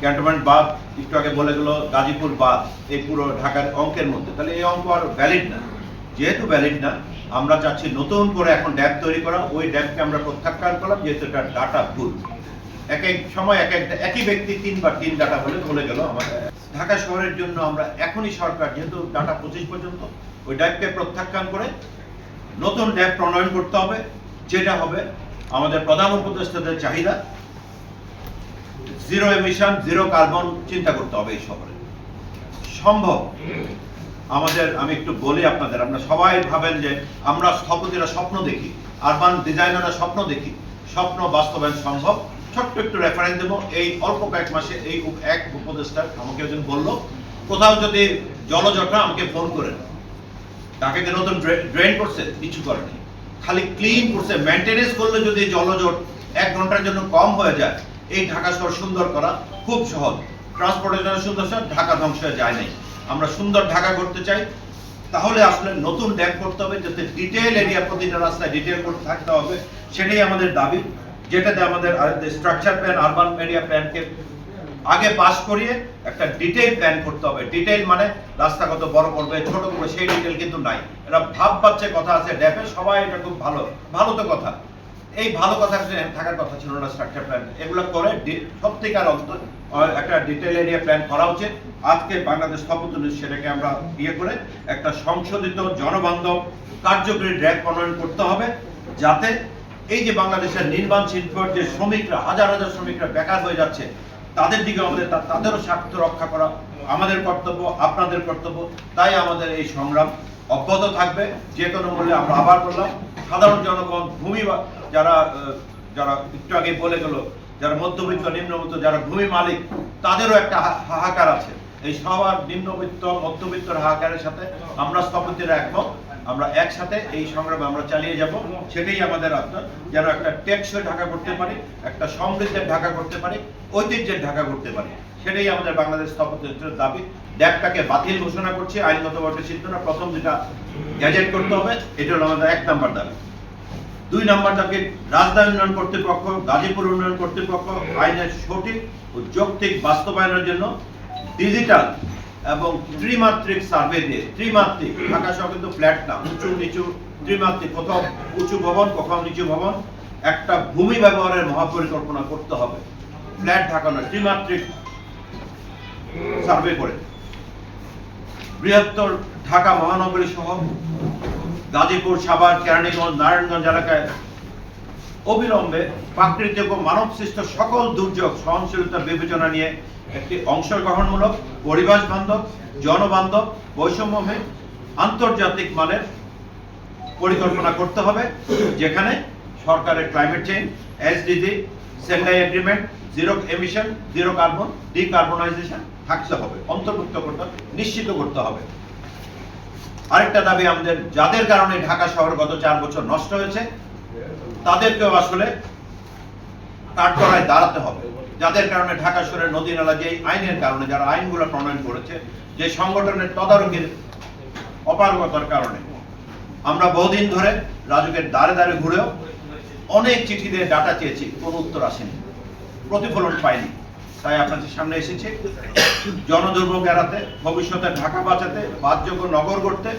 Cantonment বাদ, একটু আগে বলে গেল গাজীপুর বাদ, এই পুরো ঢাকার অঙ্কের মধ্যে। তাহলে এই অঙ্ক আর ভ্যালিড না। যেহেতু ভ্যালিড না, আমরা চাচ্ছি নতুন করে এখন ড্যাব তৈরি করা, ওই ড্যাবকে আমরা প্রত্যাখ্যান করলাম, যেহেতু এটা ডাটা ভুল। এক এক সময় এক এক, একই ব্যক্তি তিনবার তিন ডাটা বলে বলে গেল আমাদের ঢাকা শহরের জন্য আমরা এখনই সরকার, যেহেতু ডাটা পঁচিশ পর্যন্ত, ওই ড্যাবকে প্রত্যাখ্যান করে নতুন ড্যাব প্রণয়ন করতে হবে, যেটা হবে আমাদের প্রধান উপদেষ্টাদের চাহিদা। জিরো এমিশন জিরো কার্বন চিন্তা করতে হবে এই শহরে। সম্ভব? আমাদের, আমি একটু বলি আপনাদের আপনারা সবাই ভাবেন যে আমরা স্থপতিরা স্বপ্ন দেখি আরবান ডিজাইনাররা স্বপ্ন দেখি। স্বপ্ন বাস্তবায়ন সম্ভব। ছোট্ট একটু রেফারেন্স দেবো, এই অল্প কয়েক মাসে এই এক উপদেষ্টা আমাকে একজন বলল, কোথাও যদি জলজটা আমাকে ফোন করেন, তাকে যে নতুন ড্রেন করছে, কিছু করেনি। খালি ক্লিন করছে মেনটেনেন্স করলে যদি জলজট এক ঘণ্টার জন্য কম হয়ে যায় এই ঢাকা শহর সুন্দর করা খুব সহজ। ট্রান্সপোর্টের জন্য সুন্দর শহর ঢাকা ধ্বংস হয়ে যায় নাই। আমরা সুন্দর ঢাকা করতে চাই। তাহলে আসলে নতুন ড্যাম করতে হবে, যাতে ডিটেল এরিয়া প্রতিটা রাস্তায় ডিটেল করতে থাকতে হবে। সেটাই আমাদের দাবি। যেটাতে আমাদের স্ট্রাকচার প্ল্যান আরবান এরিয়া প্ল্যানকে আগে পাস করিয়ে একটা ডিটেইল প্ল্যান করতে হবে। ডিটেইল মানে রাস্তা কত বড় করবে, ছোট করবে, সেই ডিটেইল কিন্তু নাই। এটা ভাব পাচ্ছে কথা আছে ড্যাপে সবাই এটা খুব ভালো। ভালো তো কথা। এই ভালো কথা থাকার কথা ছিল না স্ট্রাকচার প্ল্যান এগুলো করে সত্যিকার অন্তর আহ, একটা ডিটেইল এরিয়া প্ল্যান করা উচিত। আজকে বাংলাদেশ স্থপতি নিউজ সেটাকে আমরা ইয়ে করে একটা সংশোধিত জনবান্ধব কার্যকরী ড্র্যাগ প্রণয়ন করতে হবে যাতে এই যে বাংলাদেশের নির্মাণ শিল্পের যে শ্রমিকরা হাজার হাজার শ্রমিকরা বেকার হয়ে যাচ্ছে তাদের দিকে আমাদের তাদেরও স্বার্থ রক্ষা করা আমাদের কর্তব্য আপনাদের কর্তব্য। তাই আমাদের এই সংগ্রাম অব্যাহত থাকবে। যে কোনো মূল্যে আমরা আবার বললাম সাধারণ জনগণ ভূমি যারা যারা একটু আগে বলে গেল, যারা মধ্যবিত্ত, নিম্নবিত্ত, যারা ভূমি মালিক, তাদেরও একটা হাহাকার আছে। এই সবার নিম্নবিত্ত, মধ্যবিত্তর হাহাকারের সাথে আমরা স্থপতিরা একমত। আমরা একসাথে এই সংগ্রামে আমরা চালিয়ে যাব। সেটাই আমাদের আপনার যেন একটা টেকসই ঢাকা করতে পারি, একটা সমৃদ্ধের ঢাকা করতে পারি, ঐতিহ্যের ঢাকা করতে পারি। সেটাই আমাদের বাংলাদেশ স্থপতির দাবি। ড্যাপটাকে বাতিল ঘোষণা করছি, আইনগতভাবে সিদ্ধ না, প্রথম যেটা গ্যাজেট করতে হবে, এটা হলো আমাদের এক নাম্বার দাবি। দুই নাম্বার দাবি রাজধানী উন্নয়ন কর্তৃপক্ষ, গাজীপুর উন্নয়ন কর্তৃপক্ষ আইনের সঠিক ও যৌক্তিক বাস্তবায়নের জন্য ডিজিটাল এবং ত্রিমাত্রিক সার্ভে দিয়ে, ত্রিমাত্রিক, ঢাকা শহর কিন্তু ফ্ল্যাট না, উঁচু, নিচু, ত্রিমাত্রিক, কোথাও উঁচু ভবন, কোথাও নিচু ভবন, একটা ভূমি ব্যবহারের মহাপরিকল্পনা করতে হবে। ফ্ল্যাট ঢাকা নয়, ত্রিমাত্রিক সার্ভে করে। বৃহত্তর ঢাকা মহানগরী সহ গাজীপুর, সাভার, কেরানীগঞ্জ, নারায়ণগঞ্জ এলাকায় অবিলম্বে প্রাকৃতিক ও মানব সৃষ্ট সকল দুর্যোগ সহনশীলতা বিবেচনা নিয়ে একটি অংশগ্রহণমূলক পরিবেশ বান্ধব, জনবান্ধব বৈষম্যহীন আন্তর্জাতিক মানের পরিকল্পনা করতে হবে, যেখানে সরকারের climate change SDG Sendai agreement zero emission zero carbon decarbonisation থাকতে হবে, অন্তর্ভুক্ত করতে নিশ্চিত করতে হবে। আরেকটা দাবি আমাদের, যাদের কারণে ঢাকা শহর গত চার বছর নষ্ট হয়েছে, তাদেরকেও আসলে কাঠগড়ায় দাঁড়াতে হবে। যাদের কারণে ঢাকা শহরের নদী নালা যে আইনের কারণে, যারা আইনগুলো প্রণয়ন করেছে, যে সংগঠনের তদারকির অপারগতার কারণে, আমরা বহুদিন ধরে রাজুকের দ্বারে দ্বারে ঘুরেও অনেক চিঠি দিয়ে ডাটা চেয়েছি, কোনো উত্তর আসেনি, প্রতিফলন পাইনি। তাই আপনাদের সামনে এসেছি। জনদুর্ভোগ এড়াতে, ভবিষ্যতে ঢাকা বাঁচাতে বাদযোগ্য নগর করতে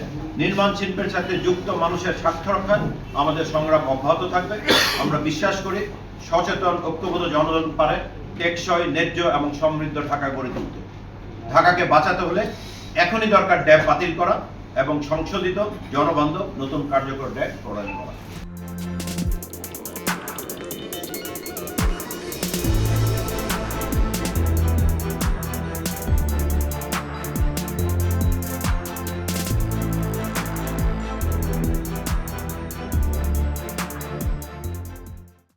নির্মাণ শিল্পের সাথে যুক্ত মানুষের স্বার্থ রক্ষায় আমাদের সংগ্রাম অব্যাহত থাকবে। আমরা বিশ্বাস করি, সচেতন, ঐক্যবদ্ধ জনগণ পারে টেকসই, ন্যায্য এবং সমৃদ্ধ ঢাকা গড়ে তুলতে। ঢাকাকে বাঁচাতে হলে এখনই দরকার ড্যাব বাতিল করা এবং সংশোধিত, জনবান্ধব, নতুন কার্যকর ড্যাব প্রণয়ন করা।